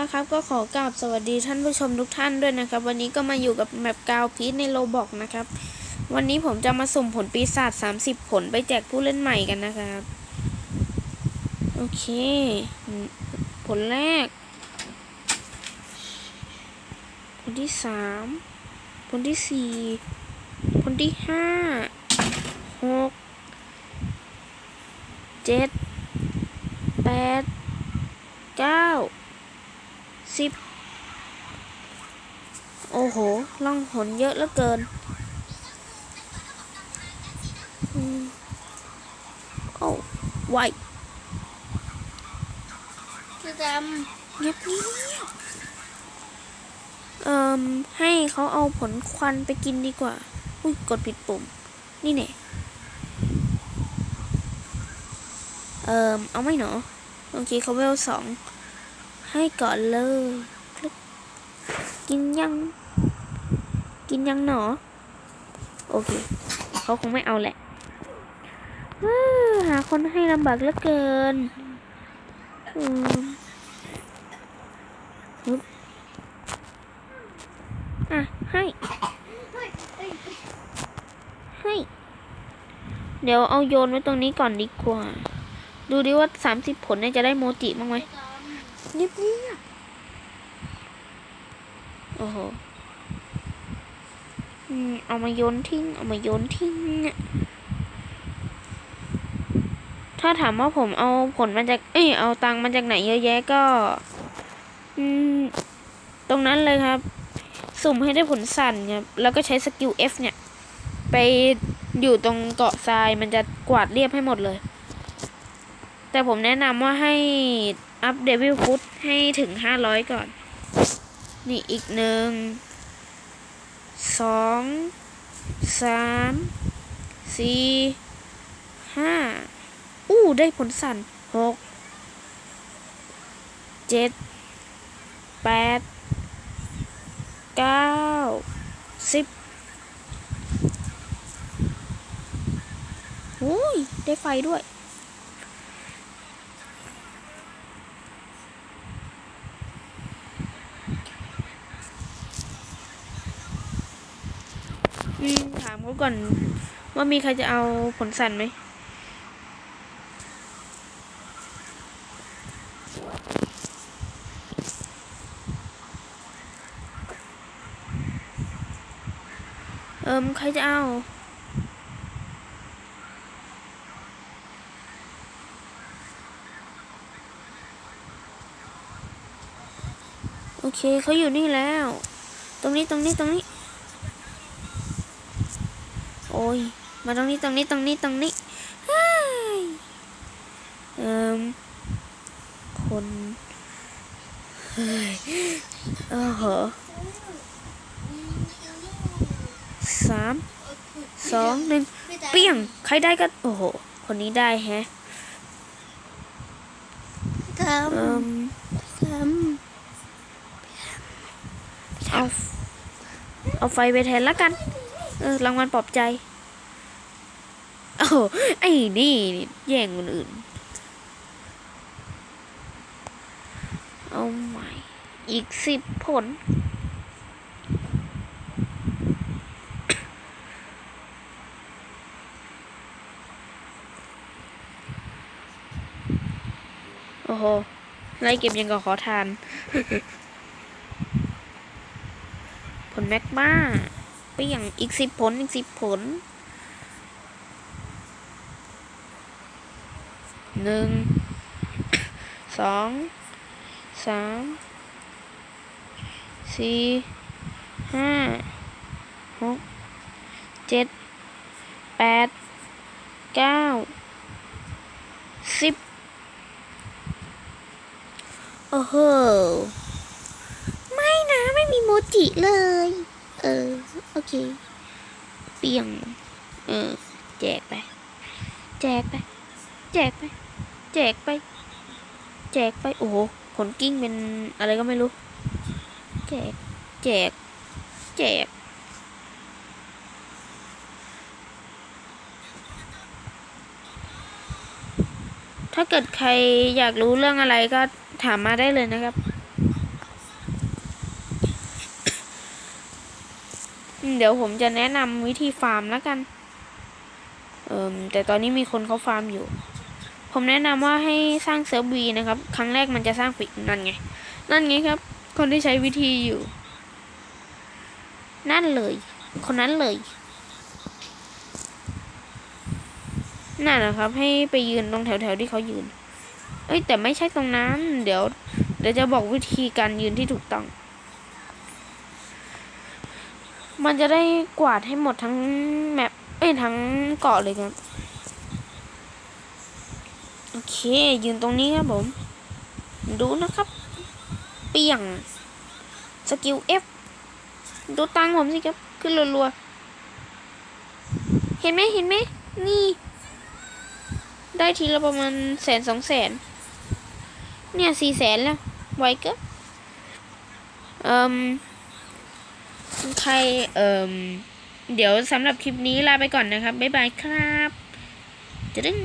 ละครับ ก็ขอกราบสวัสดีท่านผู้ชมทุกท่านด้วยนะครับ วันนี้ก็มาอยู่กับแมปกาวพีชในโลบอกนะครับ วันนี้ผมจะมาสุ่มผลปีศาจ30 ผลไปแจกผู้เล่นใหม่กันนะครับ โอเค ผลแรก ผลที่สามผลที่สี่ผลที่ห้าหกเจ็ดแปดเก้า สิบโอ้โหล่องหนเยอะเหลือเกินอืมโอ้ไวจะจเงียบเงียบเอ่มให้เขาเอาผลควันไปกินดีกว่า อุ้ย กดผิดปุ่ม นี่เนี่ยเอ่มเอาไม่หนอโอเคเขาเวลสอง ให้ก่อนเลยคลิกกินยัง กินยังหนอ โอเค เขาคงไม่เอาแหละหาคนให้ลำบากเหลือเกินอืออะ ให้ ให้ เดี๋ยวเอาโยนไว้ตรงนี้ก่อนดีกว่า ดูดิว่าสามสิบผลเนี่ยจะได้โมจิบ้างไหม เงียบเงียบโอ้โหอืมเอามาโยนทิ้ง เอามาโยนทิ้งอะถ้าถามว่าผมเอาผลมาจาก เอ้ย เอาตังค์มาจากไหนเยอะแยะก็ อืม ตรงนั้นเลยครับ สุ่มให้ได้ผลสั่นครับ แล้วก็ใช้สกิล F เนี่ย ไปอยู่ตรงเกาะทรายมันจะกวาดเรียบให้หมดเลย แต่ผมแนะนำว่าให้ อัพเดวิลฟุตให้ถึงห้าร้อยก่อน นี่อีกหนึ่งสองสามสี่ห้าอู้ได้ผลสั่นหกเจ็ดแปดเก้าสิบอุ้ย ได้ไฟด้วย อืม ถามเขาก่อน ว่ามีใครจะเอาผลสั่นไหมเอิมใครจะเอาโอเคเขาอยู่นี่แล้ว ตรงนี้ตรงนี้ตรงนี้ โอ้ย มาตรงนี้ตรงนี้ตรงนี้ตรงนี้เฮ้ยเอิมคนเฮ้ยเออเหรอสามสองหนึ่งเปี้ยง ใครได้ก็ โอ้โห คนนี้ได้แฮะทเอิมำทเอา เอาไฟไปแทนละกัน เออ รางวัลปลอบใจโอ้โห ไอ้นี่แย่งคนอื่น เอาใหม่ อีกสิบผลโอ้โห ไล่เก็บยังกับขอทาน ผลแมกมาเปรี้ยงอีกสิบผล อีกสิบผล หนึ่งสองสามสี่ห้าหกเจ็ดแปดเก้าสิบโอ้โห ไม่นะไม่มีโมจิเลย เออ โอเค เปียง เออ แจกไป แจกไป แจกไป แจกไป แจกไป โอ้โหขนกิ้งเป็นอะไรก็ไม่รู้ แจก แจก แจก ถ้าเกิดใครอยากรู้เรื่องอะไรก็ถามมาได้เลยนะครับ เดี๋ยวผมจะแนะนำวิธีฟาร์มแล้วกัน เออแต่ตอนนี้มีคนเขาฟาร์มอยู่ ผมแนะนำว่าให้สร้างเซิร์ฟวีนะครับ ครั้งแรกมันจะสร้างฟิกนั่นไง นั่นไงครับ คนที่ใช้วิธีอยู่ นั่นเลย คนนั้นเลย นั่นนะครับ ให้ไปยืนตรงแถวๆที่เขายืน เอ้ยแต่ไม่ใช่ตรงนั้น เดี๋ยว เดี๋ยวจะบอกวิธีการยืนที่ถูกต้อง มันจะได้กวาดให้หมดทั้งแมปเอ้ยทั้งเกาะเลยครับ โอเค ยืนตรงนี้ครับผม ดูนะครับ เปี่ยง สกิล F ดูตังค์ผมสิครับ ขึ้นรัวๆ เห็นไหมเห็นไหม นี่ ได้ทีละประมาณแสนสองแสน เนี่ยสี่แสนแล้ว ไวเก็เอ่มใครเอ่มเดี๋ยวสำหรับคลิปนี้ลาไปก่อนนะครับ บ๊ายบายครับจะดึง